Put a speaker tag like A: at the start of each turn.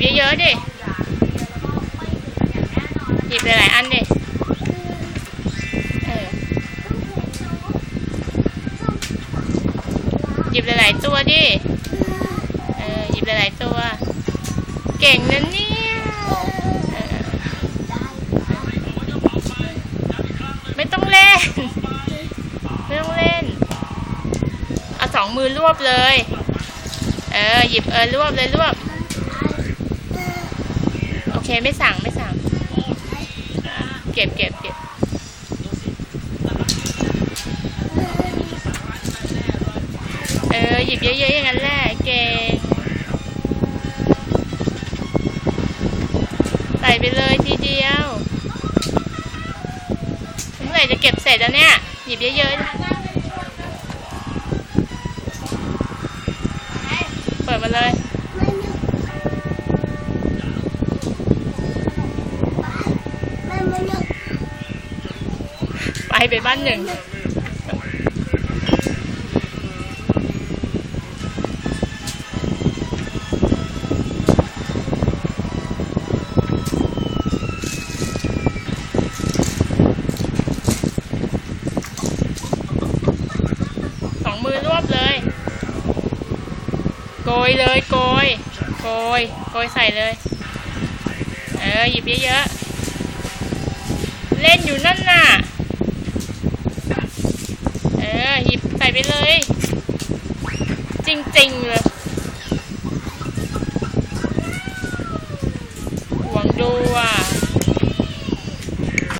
A: เยอะๆดิหยิบหลายๆอันดิเออหยิบหลายๆตัวดิเออหยิบหลายๆตัว เก่งนะเนี่ยเออไม่ต้องเล่น ไม่ต้องเล่น เอาสองมือรวบเลย เออ หยิบเออรวบเลยรวบ โอเคไม่สั่งไม่สั่ง เก็บเก็บเก็บเออ หยิบเยอะๆอย่างนั้นแหละเก่งใส่ไปเลยทีเดียวเมื่อไหร่จะเก็บเสร็จแล้วเนี่ย หยิบเยอะๆ เปิดมาเลย ไปไปบ้านหนึ่งสองมือรวบเลย โกยเลยโกย โกย โกยใส่เลย เออ หยิบเยอะๆ เล่นอยู่นั่นน่ะ หยิบใส่ไปเลย จริง ๆ เลยหวงดูอะ